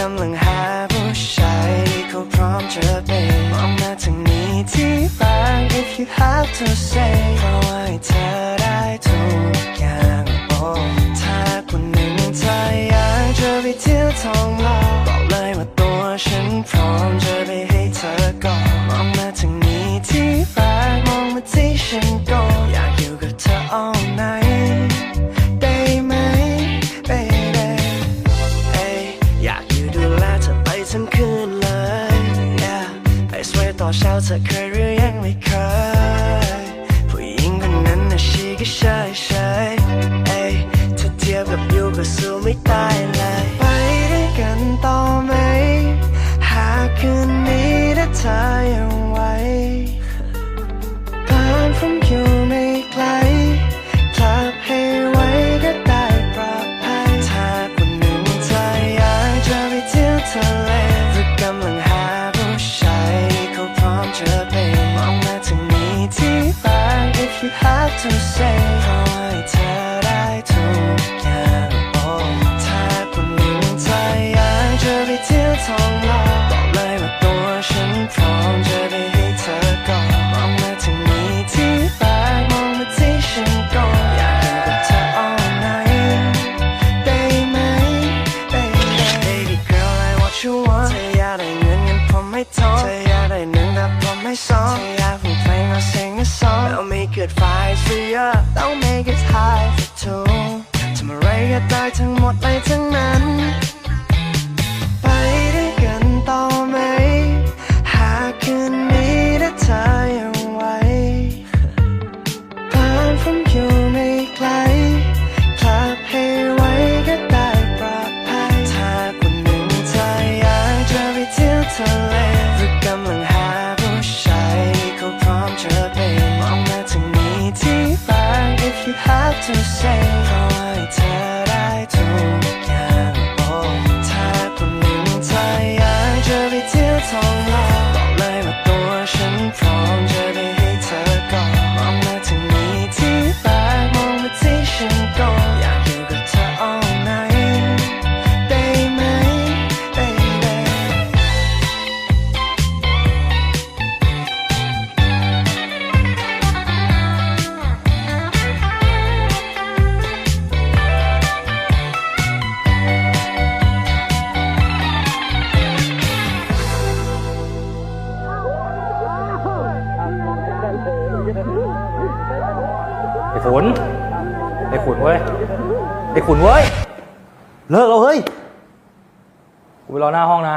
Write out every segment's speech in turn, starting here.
กำลังหาผู้ชายที่เขาพร้อมจะเป็นมองมาทางนี้ที่รัก if you have to say เพราะว่าเธอได้ทุกอย่างโอ้ถ้าคนหนึ่งเธออยากจะไปเที่ยวทองหล่อบอกเลยว่าตัวฉันพร้อมจะ ทั้งคืนเลย yeah ไปสวยต่อเช้าเธอเคยหรือยังไม่เคย to say เพราะว่าให้เธอได้ทุกอย่างโอ้ถ้าคนหนึ่งเธออยากจะไปเที่ยวทองหล่อบอกเลยว่าตัวฉันพร้อมจะไปให้เธอก่อนมองมาทางนี้ที่รักมองมาที่ฉันก่อนอยากอยู่กับเธอ all night ได้ไหม baby baby girl I what you want เธออยากได้เงินเงินผมไม่ท้อนเธออยากได้หนึ่งแต่ผมไม่สองเธออยากฟังเพลงมาเสีย งมาสอง I'll make it five for you I'll make it high for two ทำอะไรก็ได้ทั้งหมดเลยทั้งนั้น ไปด้วยกันต่อไหม หากคืนนี้ถ้าเธอยังไหว Gone from you ไม่ไกลกลับให้ไว้ก็ได้ปลอดภัยถ้าคนหนึ่งเธออยากจะไปเที่ยวทะเล to say เพราะว่าให้เธอ ไอ้ขุนไอ้ขุนเว้ยไอ้ขุนเว้ย เลิกแล้วเฮ้ย กูไปรอหน้าห้องนะ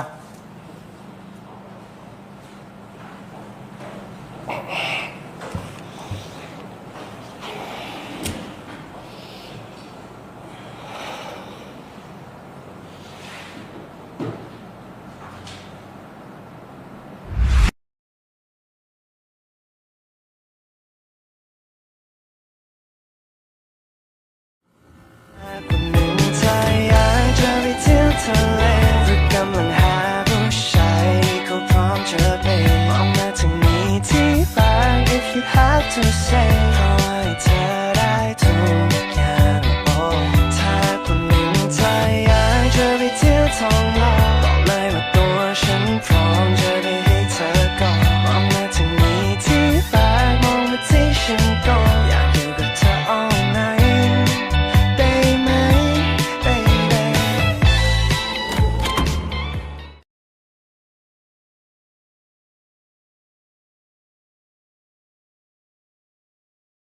to say